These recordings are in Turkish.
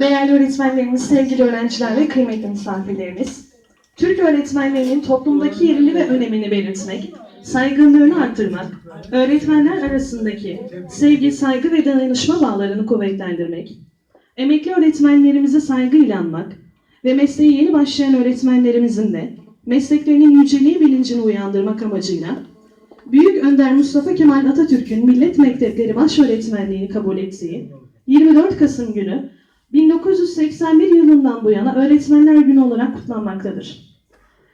Değerli öğretmenlerimiz, sevgili öğrenciler ve kıymetli misafirlerimiz, Türk öğretmenlerinin toplumdaki yerini ve önemini belirtmek, saygınlığını arttırmak, öğretmenler arasındaki sevgi, saygı ve dayanışma bağlarını kuvvetlendirmek, emekli öğretmenlerimize saygıyla anmak ve mesleğe yeni başlayan öğretmenlerimizin de mesleklerinin yüceliği bilincini uyandırmak amacıyla Büyük Önder Mustafa Kemal Atatürk'ün Millet Mektepleri Başöğretmenliğini kabul ettiği 24 Kasım günü 1981 yılından bu yana Öğretmenler Günü olarak kutlanmaktadır.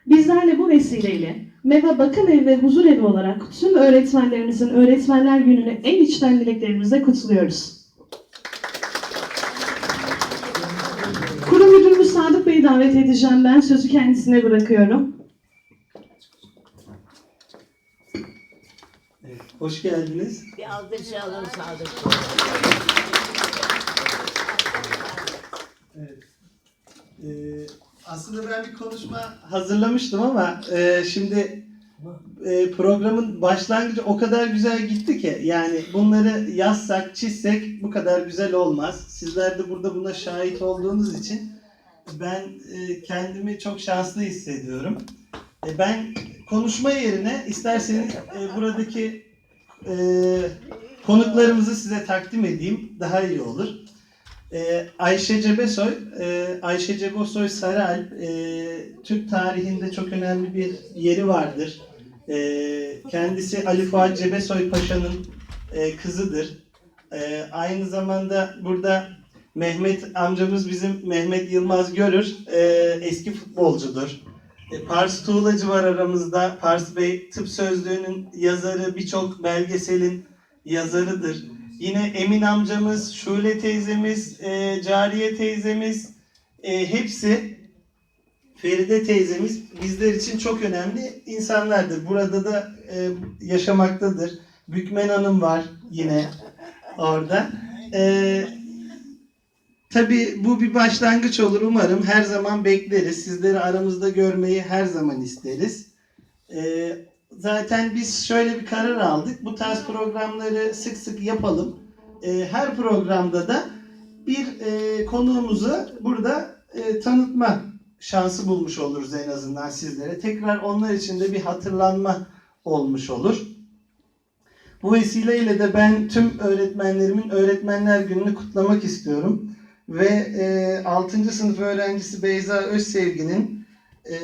Bizler de bu vesileyle MEVA Bakım Evi ve Huzur Evi olarak tüm öğretmenlerimizin Öğretmenler Günü'nü en içten dileklerimizle kutluyoruz. Kurum Müdürümüz Sadık Bey'i davet edeceğim ben. Sözü kendisine bırakıyorum. Evet, hoş geldiniz. Bir alkış alın Sadık. Evet. Ee, aslında ben bir konuşma hazırlamıştım ama e, şimdi e, programın başlangıcı o kadar güzel gitti ki yani bunları yazsak, çizsek bu kadar güzel olmaz. Sizler de burada buna şahit olduğunuz için ben e, kendimi çok şanslı hissediyorum. E, ben konuşma yerine isterseniz e, buradaki e, konuklarımızı size takdim edeyim. Daha iyi olur. Ee, Ayşe Cebesoy, e, Ayşe Cebesoy Sarıalp, e, Türk tarihinde çok önemli bir yeri vardır. E, kendisi Ali Fuat Cebesoy Paşa'nın e, kızıdır. E, aynı zamanda burada Mehmet amcamız bizim Mehmet Yılmaz Görür, e, eski futbolcudur. E, Pars Tuğlacı var aramızda. Pars Bey Tıp Sözlüğü'nün yazarı, birçok belgeselin yazarıdır. Yine Emin amcamız, Şule teyzemiz, e, Cariye teyzemiz, e, hepsi Feride teyzemiz bizler için çok önemli insanlardır. Burada da e, yaşamaktadır. Bükmen Hanım var yine orada. E, tabii bu bir başlangıç olur umarım. Her zaman bekleriz. Sizleri aramızda görmeyi her zaman isteriz. E, zaten biz şöyle bir karar aldık. Bu tarz programları sık sık yapalım. Ee, her programda da bir e, konuğumuzu burada e, tanıtma şansı bulmuş oluruz en azından sizlere. Tekrar onlar için de bir hatırlanma olmuş olur. Bu vesileyle de ben tüm öğretmenlerimin Öğretmenler Günü'nü kutlamak istiyorum. Ve e, 6. sınıf öğrencisi Beyza Özsevgi'nin e,